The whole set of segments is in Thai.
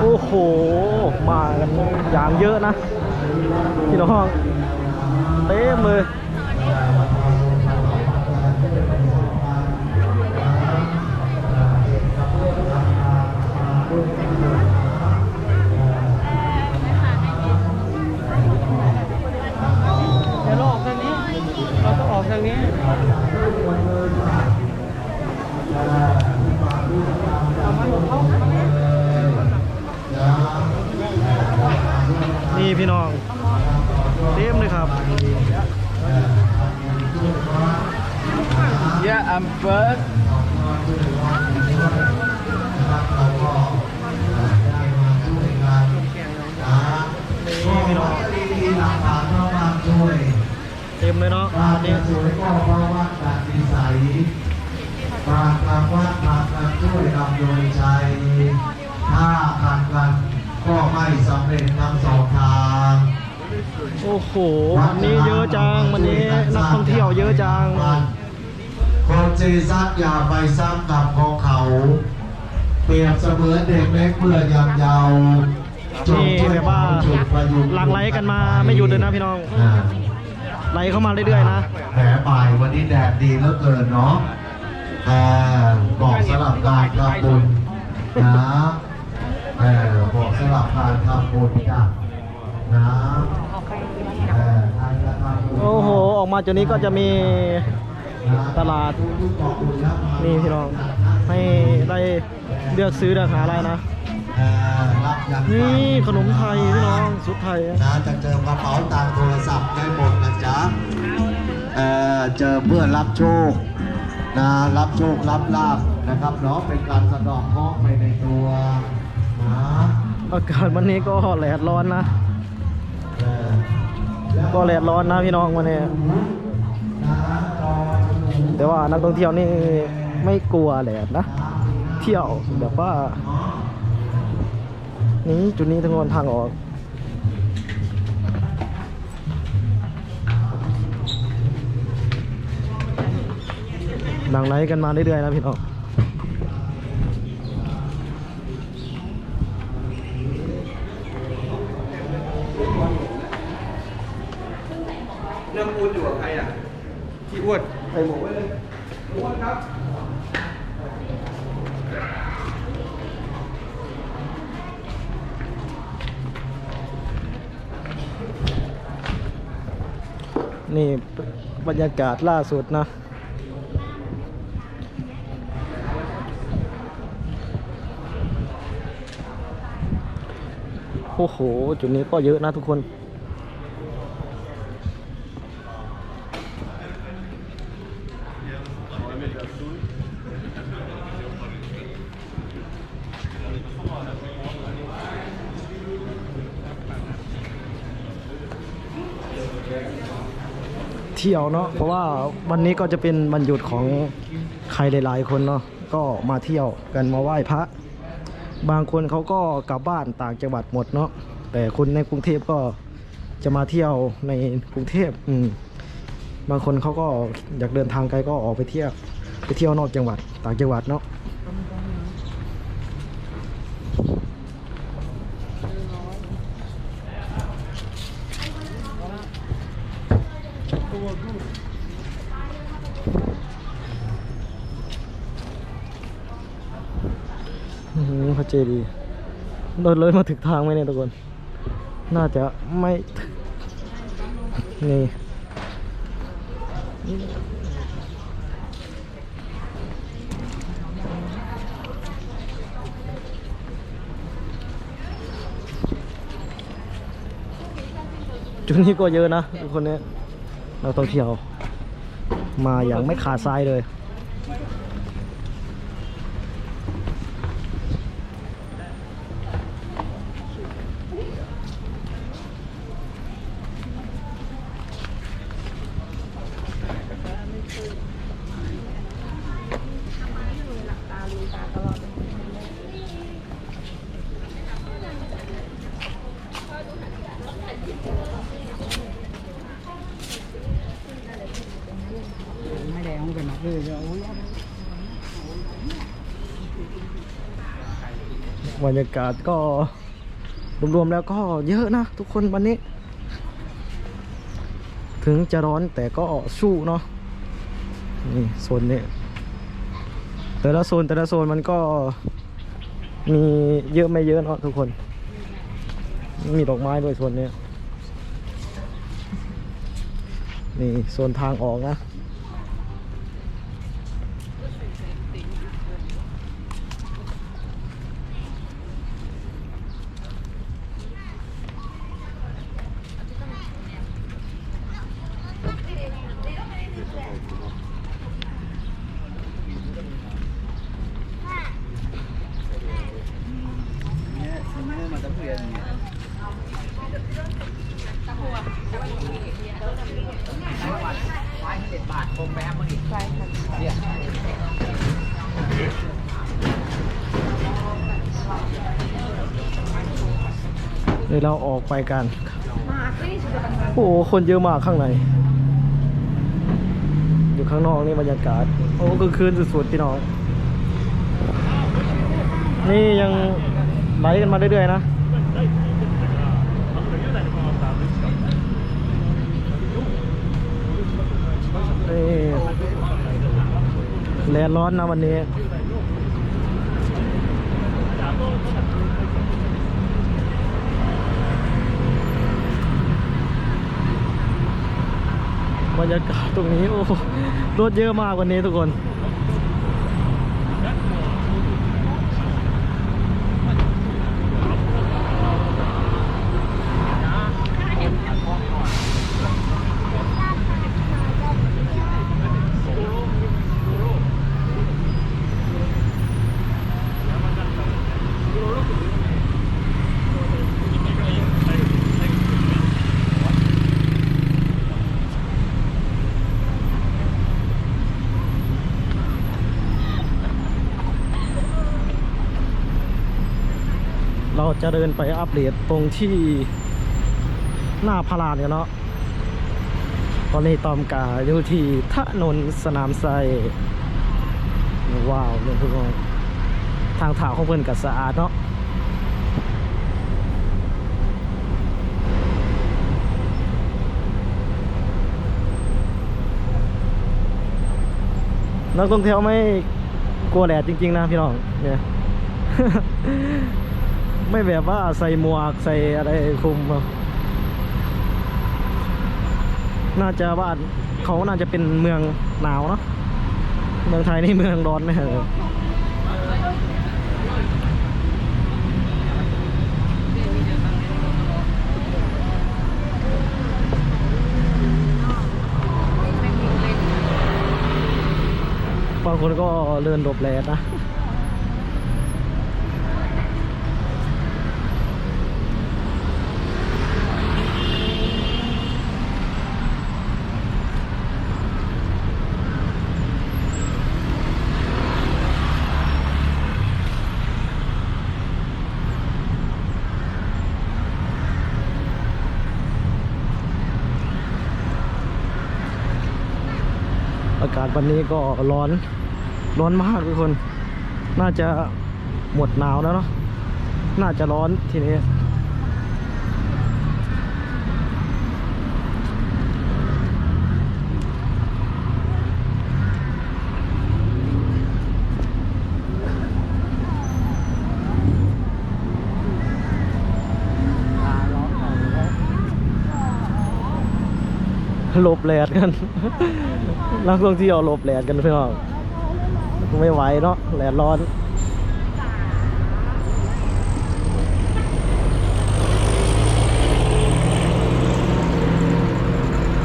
โอ้โห มากันอย่างเยอะนะ พี่น้องเต็มเลย นี่พี่น้องเต็มเลยครับ Yeah I'm first นี่พี่น้องเต็มเลยเนาะการวันนี้จะสวยก็เพราะว่าการดีใสปรากการว่าปรากการช่วยนำโดยใจถ้าขัดกัน ก็ไม่สำเร็จทั้งสองทางโอ้โหวันนี้เยอะจังวันนี้นักท่องเที่ยวเยอะจังคนจีซักอย่าไปซ้ำกับของเขา เปรียบเสมือนเด็กเล็กเมื่อยำเยาว์จงนี่ช่วยแบบว่าจุดประยุกต์หลั่งไหลกันมาไม่หยุดเลยนะพี่น้องอ่าไหลเข้ามาเรื่อยๆนะแผลบ่ายวันนี้แดดดีเหลือเกินเนาะอ่าบอกสลับการทำบุญนะเออบอกสลับ การทำบุญจ้ะนะเออใครจะทำบุญโอ้โห ออกมาจุดนี้ก็จะมีนะตลาดบอกบุญแล้วมานี่พี่น้อง ให้ได้เลือกซื้อเลือกหาอะไรนะเออรับยันนี่ขนมไทยพี่น้องสุดไทยนะจะเจอกระเป๋าตังค์โทรศัพท์ได้หมดนะจ๊ะเออเจอเพื่อรับโชคนะรับโชครับลาบนะครับเนาะเป็นการสะเดอกเคราะห์ไปในตัวนะ อากาศวันนี้ก็แดดร้อนนะ ก็แดดร้อนนะพี่น้องวันนี้ แต่ว่านักท่องเที่ยวนี่ไม่กลัวแดดนะ เที่ยวแบบว่า นี่จุดนี้ทั้งวันทางออกหนังไหลกันมาเรื่อยๆนะพี่น้อง เรื่องอ้วนอยู่กับใครอะที่อ้วนใส่หมวกไว้เลยอ้วนครับนี่บรรยากาศล่าสุดนะ โอ้โห จุดนี้ก็เยอะนะทุกคน เที่ยวเนาะเพราะว่าวันนี้ก็จะเป็นวันหยุดของใครหลาย ๆ คนเนาะก็มาเที่ยวกันมาไหว้พระ บางคนเขาก็กลับบ้านต่างจังหวัดหมดเนาะแต่คนในกรุงเทพก็จะมาเที่ยวในกรุงเทพอืมบางคนเขาก็อยากเดินทางไกลก็ออกไปเที่ยวไปเที่ยวนอกจังหวัดต่างจังหวัดเนาะ อื้อหือพระ เจดีเดินเลยมาถึงทางไหมเนี่ยทุกคน น่าจะไม่นี่จุดนี้ก็เยอะนะทุกคนเนี่ยเราต้องเที่ยว มาอย่างไม่ขาดสายเลย ไม่แดงเป็นนักเลยโอ้ยบรรยากาศก็รวมๆแล้วก็เยอะนะทุกคนวันนี้ ถึงจะร้อนแต่ก็สู้เนาะนี่โซนนี้ แต่ละโซนแต่ละโซนมันก็มีเยอะไม่เยอะเนาะทุกคน มีดอกไม้ด้วยโซนนี้นี่โซนทางออกนะ เดี๋ยวเราออกไปกัน โอ้โหคนเยอะมากข้างใน อยู่ข้างนอกนี่บรรยากาศ โอ้กลางคืนสุดๆพี่น้อง นี่ยังไหลกันมาเรื่อยๆนะนี่แดดร้อนนะวันนี้ บรรยากาศตรงนี้โอ้รถเยอะมากวันนี้ทุกคน เราจะเดินไปอัปเดตตรงที่หน้าพารานกันเนาะตอนนี้ตอมกาอยู่ที่ถนนสนามไซว้าวเนี่ยทุกคนทางเท้าของเพื่อนกับสะอาดเนาะนักท่องเที่ยวไม่กลัวแดดจริง ๆ นะพี่น้องเนี่ย ไม่แบบว่าใส่หมวกใส่อะไรคุมน่าจะว่าเขาน่าจะเป็นเมืองหนาวเนาะเมืองไทยนี่เมืองร้อนไหมเออบางคนก็เดินหลบแดดนะาศวันนี้ก็ร้อนร้อนมากทุกคน น่าจะหมดหนาวแล้วเนาะน่าจะร้อนทีนี้หลบแดดกัน นักท่องเที่ยวหลบแดดกันพี่น้องไม่ไหวเนาะแดดร้อน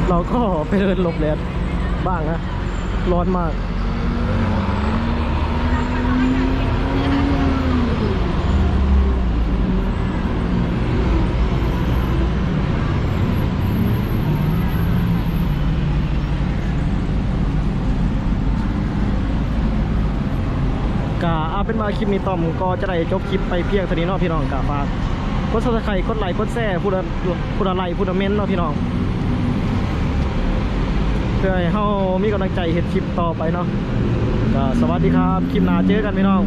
เราก็ไปเดินหลบแดดบ้างนะร้อนมาก ก็เอาเป็นมาคลิปนี้ต่อมก็จะได้จบคลิปไปเพียงเท่านี้เนาะพี่น้องกาฝากกดซับสไครต์กดไลค์กดแชร์พูดอะพูดอะไรพูดอเมนเนาะพี่น้องเพื่อให้เฮามีกำลังใจเห็ดคลิปต่อไปเนาะก็สวัสดีครับ คลิปหน้าเจอกันพี่น้อง